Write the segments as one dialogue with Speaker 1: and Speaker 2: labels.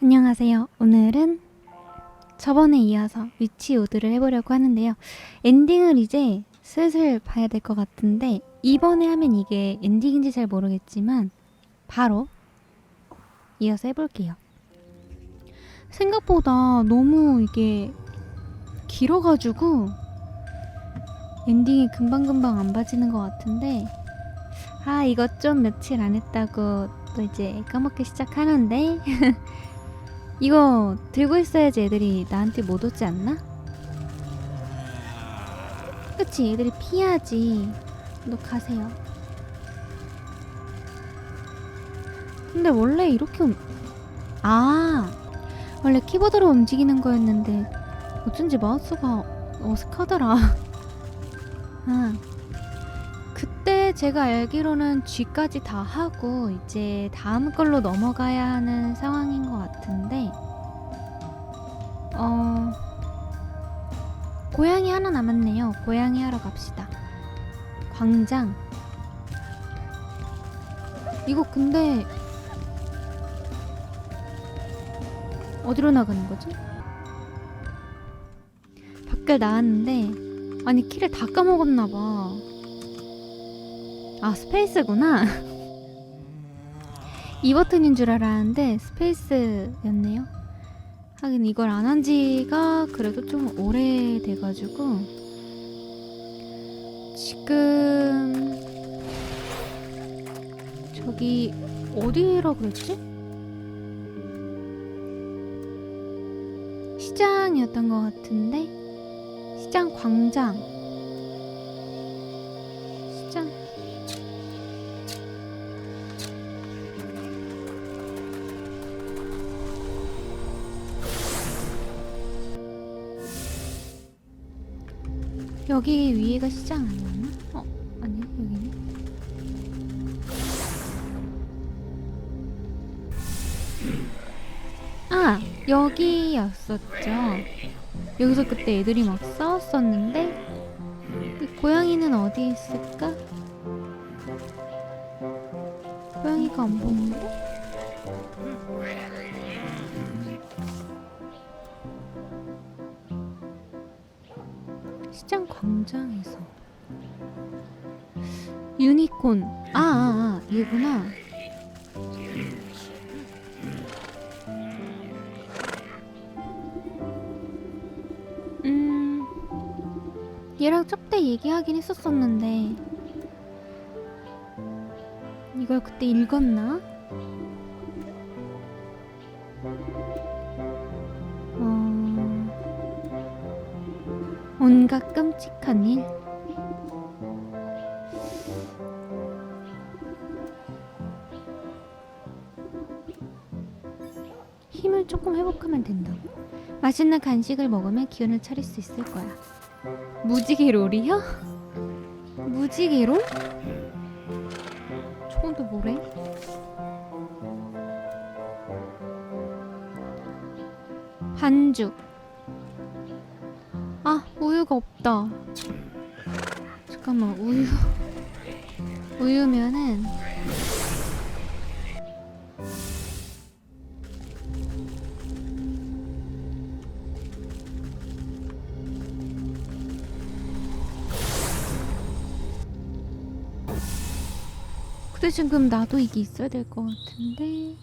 Speaker 1: 안녕하세요. 오늘은 저번에 이어서 위치 오드를 해보려고 하는데요. 엔딩을 이제 슬슬 봐야 될 것 같은데 이번에 하면 이게 엔딩인지 잘 모르겠지만 바로 이어서 해볼게요. 생각보다 너무 이게 길어가지고 엔딩이 금방금방 안 봐지는 것 같은데 아 이거 좀 며칠 안 했다고 또 이제 까먹기 시작하는데 이거 들고 있어야지 애들이 나한테 못 오지 않나? 그치 애들이 피하지. 너 가세요. 근데 원래 이렇게 움... 아 원래 키보드로 움직이는 거였는데 어쩐지 마우스가 어색하더라. 아 제가 알기로는 G까지 다 하고 이제 다음 걸로 넘어가야 하는 상황인 것 같은데 어 고양이 하나 남았네요. 고양이 하러 갑시다. 광장 이거 근데 어디로 나가는 거지? 밖을 나왔는데 아니 키를 다 까먹었나 봐. 아 스페이스구나. 이 버튼인 줄 알았는데 스페이스였네요. 하긴 이걸 안 한 지가 그래도 좀 오래 돼가지고 지금 저기 어디라 그랬지? 시장이었던 것 같은데? 시장 광장. 시장 여기 위에가 시장 아니었나? 어, 아니야, 여기네. 아, 여기였었죠. 여기서 그때 애들이 막 싸웠었는데, 이 고양이는 어디 있을까? 고양이가 안 보이는 시장 광장에서. 유니콘. 아, 아, 아 얘구나. 음 얘랑 접대 얘기하긴 했었었는데. 이걸 그때 읽었나? 어... 온갖 끔찍한 일. 힘을 조금 회복하면 된다고. 맛있는 간식을 먹으면 기운을 차릴 수 있을 거야. 무지개 롤이요? 무지개 롤? 저건 또 뭐래? 반죽. 없다. 잠깐만, 우유. 우유면은. 근데 지금 나도 이게 있어야 될 것 같은데.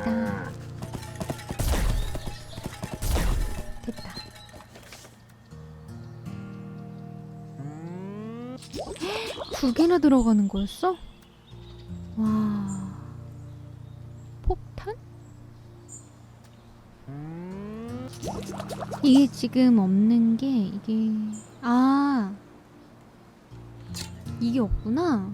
Speaker 1: 있다. 됐다. 두 개나 들어가는 거였어? 와. 폭탄? 이게 지금 없는 게 이게 아 이게 없구나.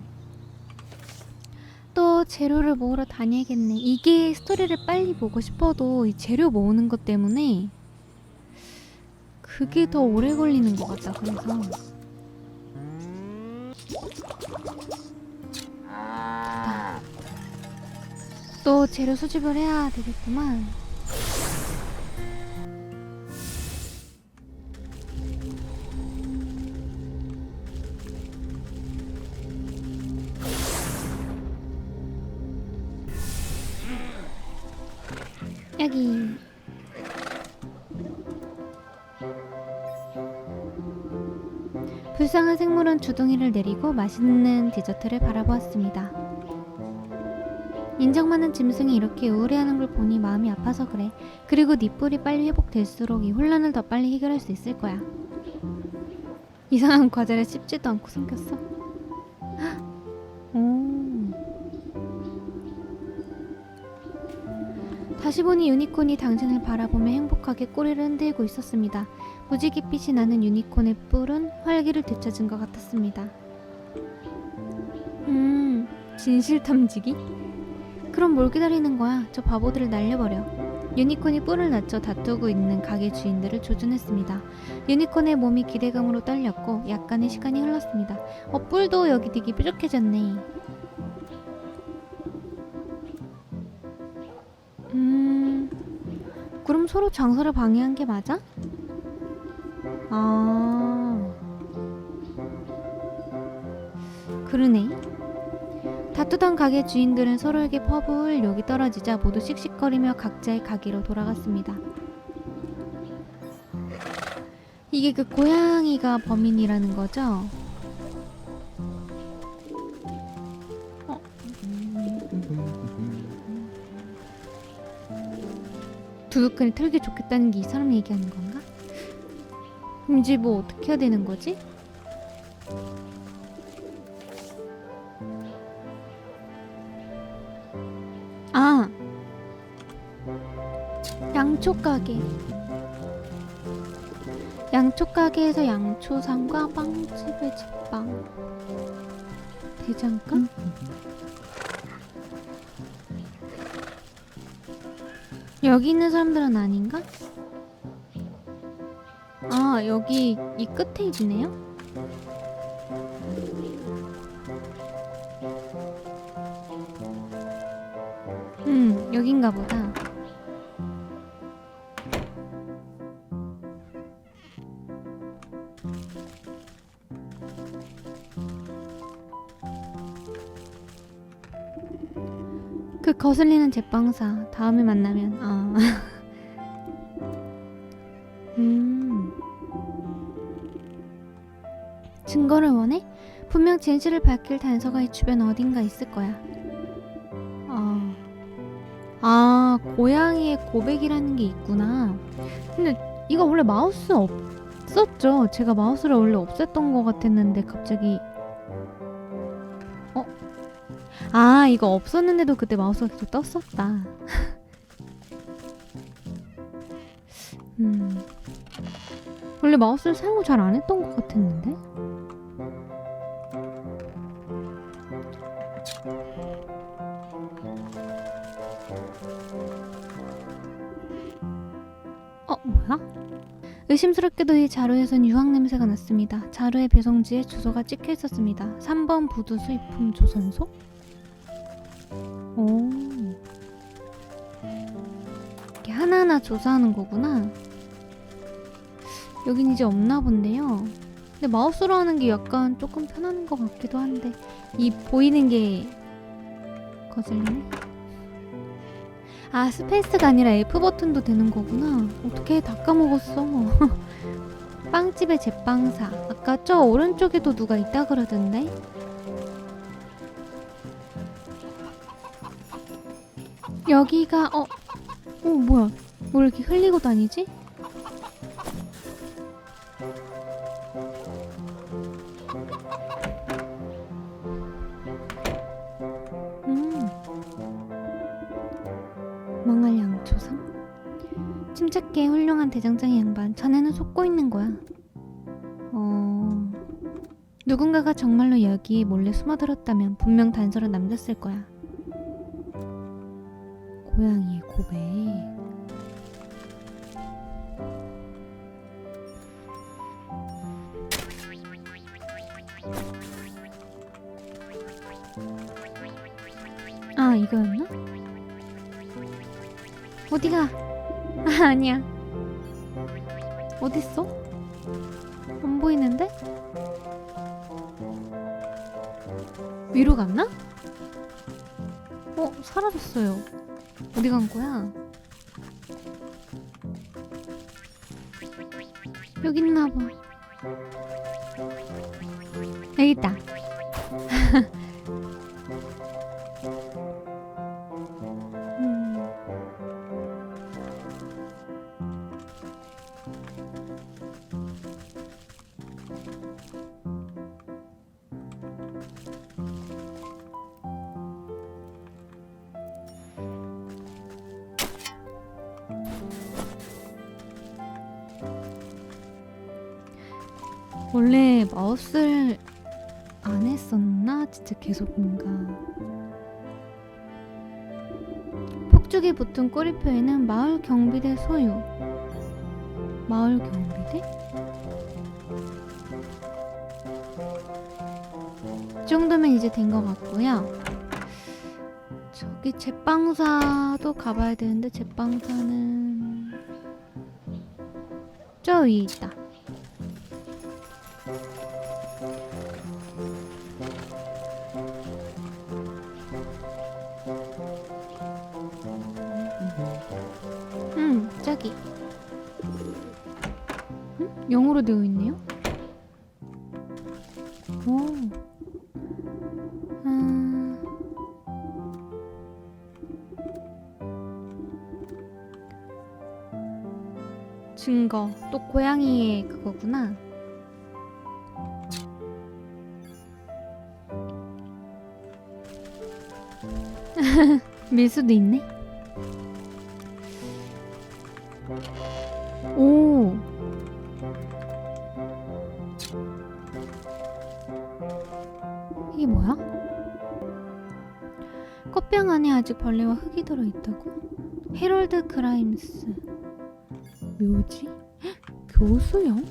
Speaker 1: 또 재료를 모으러 다녀야겠네. 이게 스토리를 빨리 보고 싶어도 이 재료 모으는 것 때문에 그게 더 오래 걸리는 것 같다. 그래서 됐다. 또 재료 수집을 해야 되겠구만. 반짝이. 불쌍한 생물은 주둥이를 내리고 맛있는 디저트를 바라보았습니다. 인정 많은 짐승이 이렇게 우울해하는 걸 보니 마음이 아파서 그래. 그리고 네 뿔이 빨리 회복될수록 이 혼란을 더 빨리 해결할 수 있을 거야. 이상한 과자를 씹지도 않고 숨겼어. 다시 보니 유니콘이 당신을 바라보며 행복하게 꼬리를 흔들고 있었습니다. 무지갯빛이 나는 유니콘의 뿔은 활기를 되찾은 것 같았습니다. 음, 진실 탐지기? 그럼 뭘 기다리는 거야? 저 바보들을 날려버려. 유니콘이 뿔을 낮춰 다투고 있는 가게 주인들을 조준했습니다. 유니콘의 몸이 기대감으로 떨렸고 약간의 시간이 흘렀습니다. 어, 뿔도 여기 되게 뾰족해졌네. 서로 장소를 방해한 게 맞아? 아, 그러네. 다투던 가게 주인들은 서로에게 퍼부을 욕이 떨어지자 모두 씩씩거리며 각자의 가게로 돌아갔습니다. 이게 그 고양이가 범인이라는 거죠? 두둑하니 털기 좋겠다는 게 이 사람 얘기하는 건가? 그럼 이제 뭐 어떻게 해야 되는 거지? 아 양초 가게 양초 가게에서 양초상과 빵집의 제빵 대장간 여기 있는 사람들은 아닌가? 아 여기 이 끝에 있네요. 음 여긴가 보다. 그 거슬리는 제빵사 다음에 만나면 아 음. 증거를 원해? 분명 진실을 밝힐 단서가 이 주변 어딘가 있을 거야. 아, 아 고양이의 고백이라는 게 있구나. 근데 이거 원래 마우스 없었죠? 제가 마우스를 원래 없앴던 것 같았는데 갑자기 어? 아 이거 없었는데도 그때 마우스가 계속 떴었다. 음. 원래 마우스를 사용을 잘 안 했던 것 같았는데? 어, 뭐야? 의심스럽게도 이 자루에선 유황 냄새가 났습니다. 자루의 배송지에 주소가 찍혀 있었습니다. 3번 부두 수입품 조선소? 조사하는 거구나. 여긴 이제 없나 본데요. 근데 마우스로 하는 게 약간 조금 편한 것 같기도 한데 이 보이는 게 거슬리네. 아 스페이스가 아니라 F 버튼도 되는 거구나. 어떻게 다 까먹었어. 빵집의 제빵사. 아까 저 오른쪽에도 누가 있다 그러던데. 여기가 어, 어 뭐야? 뭘 이렇게 흘리고 다니지? 음. 망할 양초삼? 침착해 훌륭한 대장장이 양반 자네는 속고 있는 거야 어... 누군가가 정말로 여기에 몰래 숨어들었다면 분명 단서를 남겼을 거야 고양이의 고백 어디가? 아, 아니야. 어딨어? 안 보이는데? 위로 갔나? 어, 사라졌어요. 어디 간 거야? 여기 있나 봐. 여기 있다. 원래 마우스를 안 했었나? 진짜 계속 뭔가 폭죽이 붙은 꼬리표에는 마을 경비대 소유 마을 경비대? 이 정도면 이제 된 것 같고요 저기 제빵사도 가봐야 되는데 제빵사는 저 위에 있다 응, 저기. 응? 영어로 되어 있네요? 오. 음. 증거. 또 고양이의 그거구나. 밀수도 있네. 오. 이게 뭐야? 꽃병 안에 아직 벌레와 흙이 들어 있다고? 헤럴드 그라임스. 묘지? 헉, 교수형?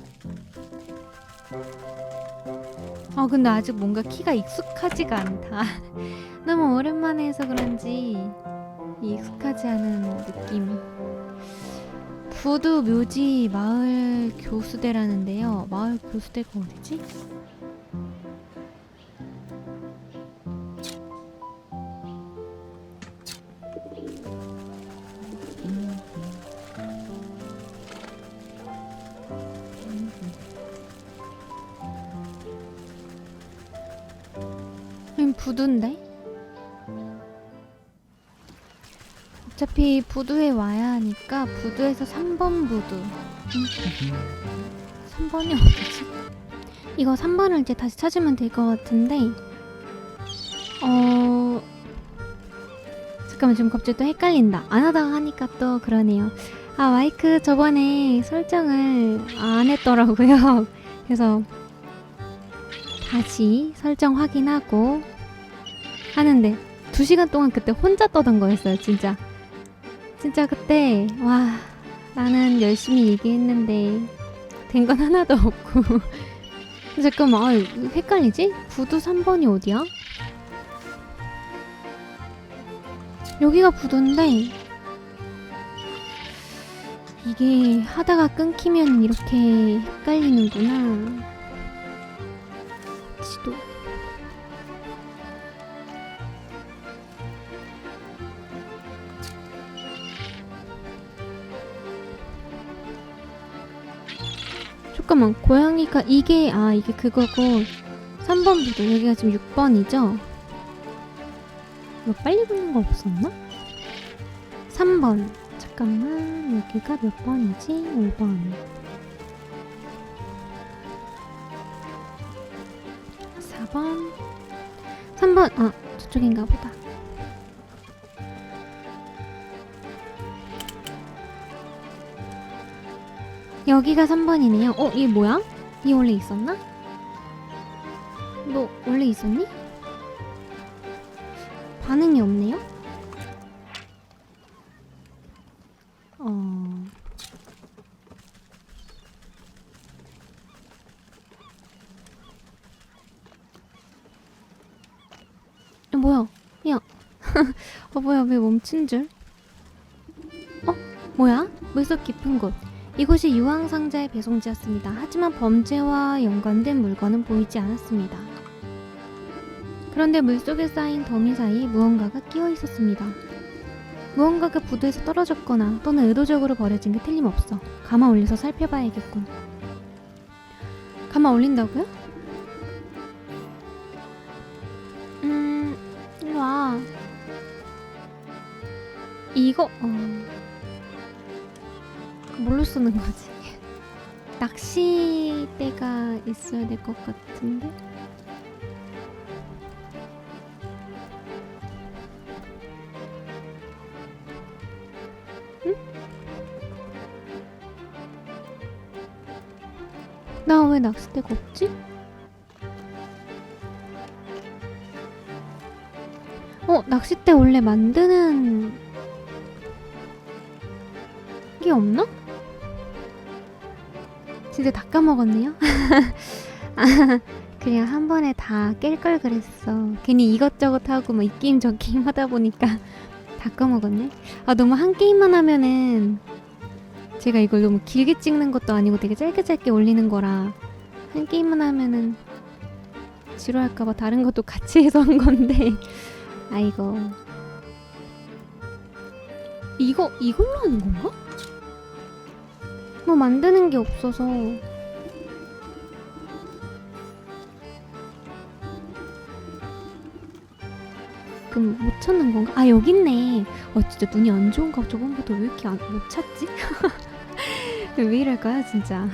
Speaker 1: 아 근데 아직 뭔가 키가 익숙하지가 않다. 너무 오랜만에 해서 그런지 익숙하지 않은 느낌. 부두 묘지 마을 교수대라는데요. 마을 교수대가 어디지? 음, 부두인데? 어차피 부두에 와야 하니까 부두에서 3번 부두. 음. 3번이 어디지? 이거 3번을 이제 다시 찾으면 될 것 같은데 어... 잠깐만 지금 갑자기 또 헷갈린다. 안 하다가 하니까 또 그러네요. 아 마이크 저번에 설정을 안 했더라고요. 그래서 다시 설정 확인하고 하는데 2시간 동안 그때 혼자 떠던 거였어요 진짜 진짜 그때 와 나는 열심히 얘기했는데 된 건 하나도 없고 잠깐만 아, 헷갈리지? 부두 3번이 어디야? 여기가 부두인데 이게 하다가 끊기면 이렇게 헷갈리는구나 지도 잠깐만 고양이가 이게 아 이게 그거고 3번 부두 여기가 지금 6번이죠? 이거 빨리 붙는 거 없었나? 3번 잠깐만 여기가 몇 번이지? 5번 4번 3번 아 저쪽인가 보다 여기가 3번이네요 어? 얘 뭐야? 얘 원래 있었나? 너 원래 있었니? 반응이 없네요? 어... 야, 뭐야? 야. 어, 뭐야? 왜 멈춘 줄? 어? 뭐야? 물속 깊은 곳. 이곳이 유황상자의 배송지였습니다. 하지만 범죄와 연관된 물건은 보이지 않았습니다. 그런데 물속에 쌓인 더미 사이 무언가가 끼어 있었습니다. 무언가가 부두에서 떨어졌거나 또는 의도적으로 버려진 게 틀림없어. 감아 올려서 살펴봐야겠군. 가만 올린다고요? 음, 일로 와. 이거, 어. 쓰는 거지? 낚시대가 있어야 될 것 같은데? 응? 나 왜 낚싯대가 없지? 어, 낚싯대 원래 만드는 게 없나? 진짜 다 까먹었네요. 아, 그냥 한 번에 다 깰 걸 그랬어. 괜히 이것저것 하고 뭐 이 게임 저 게임 하다 보니까 다 까먹었네. 아 너무 한 게임만 하면은 제가 이걸 너무 길게 찍는 것도 아니고 되게 짧게 짧게 올리는 거라 한 게임만 하면은 지루할까봐 다른 것도 같이 해서 한 건데 아이고 이거 이걸로 하는 건가? 뭐 만드는 게 없어서 그럼 못 찾는 건가? 아 여기 있네. 어 진짜 눈이 안 좋은가 저번부터 왜 이렇게 안, 못 찾지? 왜 이럴까요 진짜?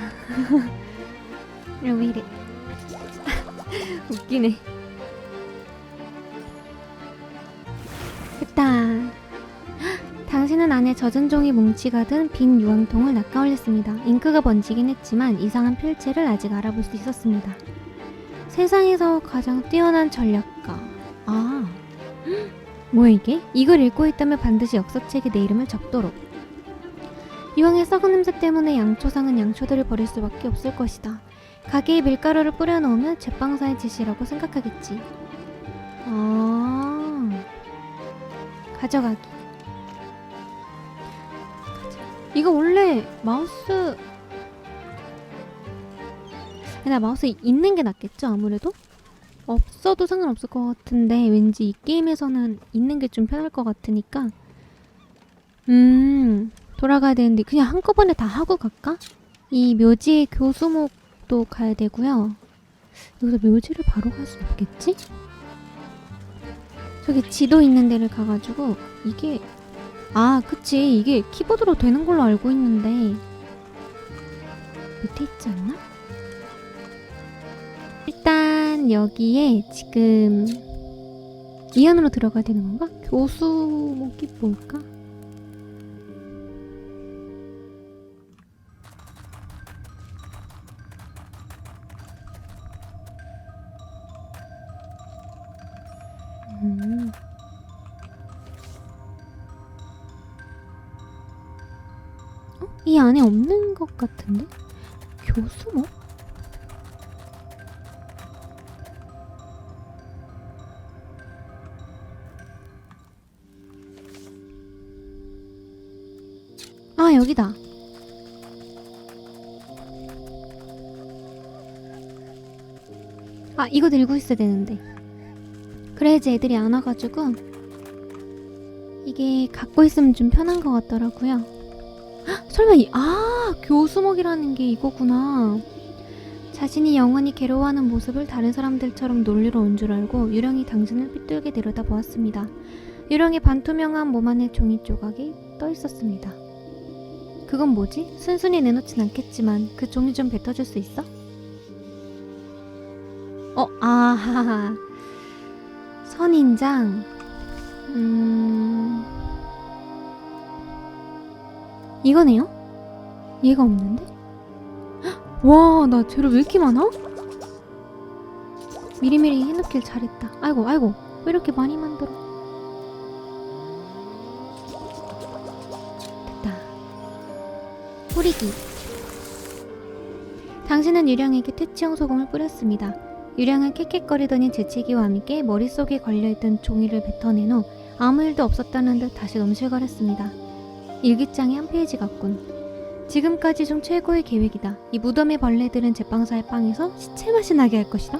Speaker 1: 왜 이래? 웃기네. 안에 젖은 종이 뭉치가 든 빈 유황통을 낚아 올렸습니다. 잉크가 번지긴 했지만 이상한 필체를 아직 알아볼 수 있었습니다. 세상에서 가장 뛰어난 전략가. 아, 헉, 뭐야 이게? 이걸 읽고 있다면 반드시 역사책에 내 이름을 적도록. 유황의 썩은 냄새 때문에 양초상은 양초들을 버릴 수밖에 없을 것이다. 가게에 밀가루를 뿌려놓으면 제빵사의 짓이라고 생각하겠지. 아, 가져가기. 이거 원래 마우스 나 마우스 있는 게 낫겠죠 아무래도 없어도 상관없을 것 같은데 왠지 이 게임에서는 있는 게 좀 편할 것 같으니까 음 돌아가야 되는데 그냥 한꺼번에 다 하고 갈까? 이 묘지의 교수목도 가야 되고요 여기서 묘지를 바로 갈 수 없겠지? 저기 지도 있는 데를 가가지고 이게 아, 그치. 이게 키보드로 되는 걸로 알고 있는데 밑에 있지 않나? 일단 여기에 지금 이 안으로 들어가야 되는 건가? 교수 목이 뭘까? 이 안에 없는 것 같은데? 교수목? 아 여기다 아 이거 들고 있어야 되는데 그래야지 애들이 안 와가지고 이게 갖고 있으면 좀 편한 것 같더라고요 설마 이, 아 교수목이라는 게 이거구나. 자신이 영원히 괴로워하는 모습을 다른 사람들처럼 놀리러 온 줄 알고 유령이 당신을 삐뚤게 내려다보았습니다. 유령의 반투명한 몸 안에 종이 조각이 떠 있었습니다. 그건 뭐지? 순순히 내놓진 않겠지만 그 종이 좀 뱉어줄 수 있어? 어, 아하하. 선인장. 음. 이거네요? 얘가 없는데? 헉, 와, 나 재료 왜 이렇게 많아? 미리미리 해놓길 잘했다. 아이고, 아이고, 왜 이렇게 많이 만들어? 됐다. 뿌리기. 당신은 유령에게 퇴치용 소금을 뿌렸습니다. 유령은 캑캑거리더니 재채기와 함께 머릿속에 걸려있던 종이를 뱉어낸 후 아무 일도 없었다는 듯 다시 넘실거렸습니다. 일기장의 한 페이지 같군. 지금까지 중 최고의 계획이다. 이 무덤의 벌레들은 제빵사의 빵에서 시체 맛이 나게 할 것이다.